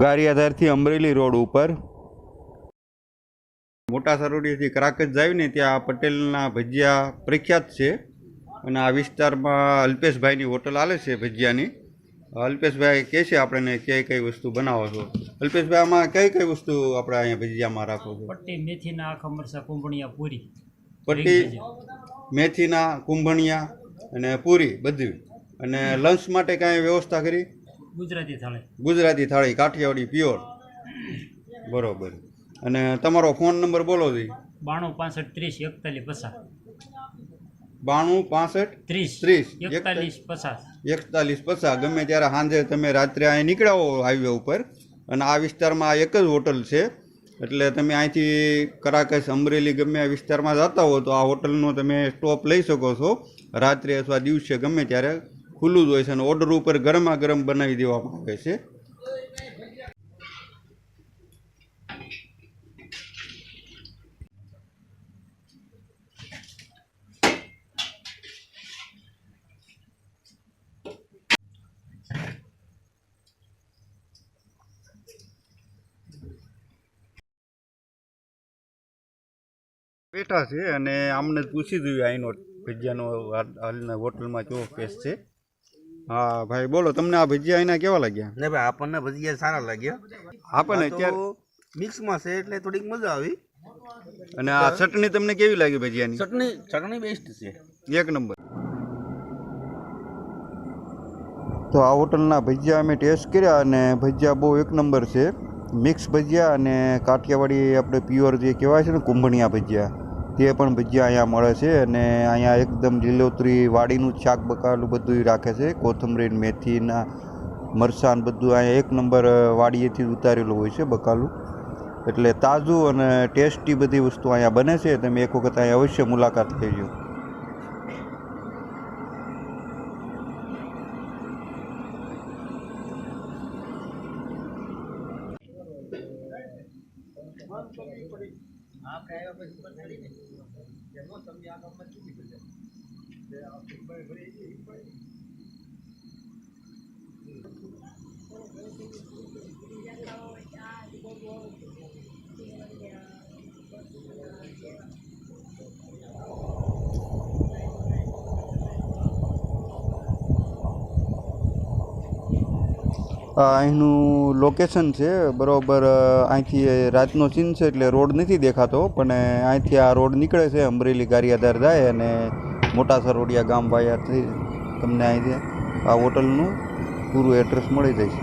ગારિયાધારથી Amreli road ઉપર. મોટા સરોડીથી કરાકજ જાવીને ત્યાં પટેલના ભજીયા પ્રખ્યાત છે. અને આ વિસ્તારમાં અલ્પેશભાઈની હોટલ આલે છે ભજીયાની. અલ્પેશભાઈ કહે છે આપણને કઈ કઈ વસ્તુ બનાવો છો? અલ્પેશભાઈ આમાં કઈ કઈ વસ્તુ આપણે અહીંયા ભજીયામાં રાખો છો? પટ્ટી મેથીના આખા મરસા કુંભણિયા પૂરી. પટ્ટી મેથીના કુંભણિયા અને પૂરી બધી. અને લંચ માટે કાંઈ વ્યવસ્થા કરી? ગુજરાતી થાળી. ગુજરાતી થાળી કાઠિયાવાડી પ્યોર બરોબર. અને તમારો ફોન નંબર બોલો જી. બાણું પાસઠ ત્રીસ એકતાલીસ પચાસ. બાણું પાસઠ ત્રીસ. ત્રીસ. એકતાલીસ પચાસ. એકતાલીસ પચાસ. ગમે ત્યારે સાંજે તમે રાત્રે અહીં નીકળ્યા હો હાઈવે ઉપર. અને આ વિસ્તારમાં આ એક જ હોટલ છે. એટલે તમે અહીંથી કરાકસ અમરેલી ગમે આ વિસ્તારમાં જતા હો તો આ હોટલનો તમે સ્ટોપ લઈ શકો છો. રાત્રે અથવા દિવસે ગમે ત્યારે ખુલ્લું જ હોય છે અને ઓર્ડર ઉપર ગરમા ગરમ બનાવી દેવામાં આવે છે. બેઠા છે અને આમને પૂછી જોયું અહીંનો ભજીયાનો હાલના હોટલમાં કેવો કેસ છે. હા ભાઈ બોલો તમને આ ભજીયા એના કેવા લાગ્યા? ને ભાઈ આપણને ભજીયા સારા લાગ્યા. આપણને અત્યારે મિક્સમાં છે એટલે થોડીક મજા આવી. અને આ ચટણી તમને કેવી લાગી ભજીયાની? ચટણી ચટણી બેસ્ટ છે. એક નંબર. તો આ હોટલના ભજીયા અમે ટેસ્ટ કર્યા અને ભજીયા બહુ એક નંબર છે. મિક્સ ભજીયા અને કાઠિયાવાડી આપણે પ્યોર જે કહેવાય છે ને કુંભણિયા ભજીયા. તે પણ ભજીયા અહીંયા મળે છે અને અહીંયા એકદમ લીલોતરી વાડીનું જ શાક બકાલું બધું રાખે છે. કોથમરી મેથીના મરસાન બધું અહીંયા એક નંબર વાડીએથી ઉતારેલું હોય છે બકાલું. એટલે તાજું અને ટેસ્ટી બધી વસ્તુ અહીંયા બને છે. તમે એક વખત અહીંયા અવશ્ય મુલાકાત લેજો. આ અહીંનું લોકેશન છે, બરાબર અહીંથી રાતનો સીન છે એટલે રોડ નથી દેખાતો, પણ અહીંથી આ રોડ નીકળે છે, અમરેલી ગારિયાધાર જાય અને મોટા સરોડિયા ગામ વાયાથી તમને અહીંથી આ હોટલનું પૂરું એડ્રેસ મળી જાય છે.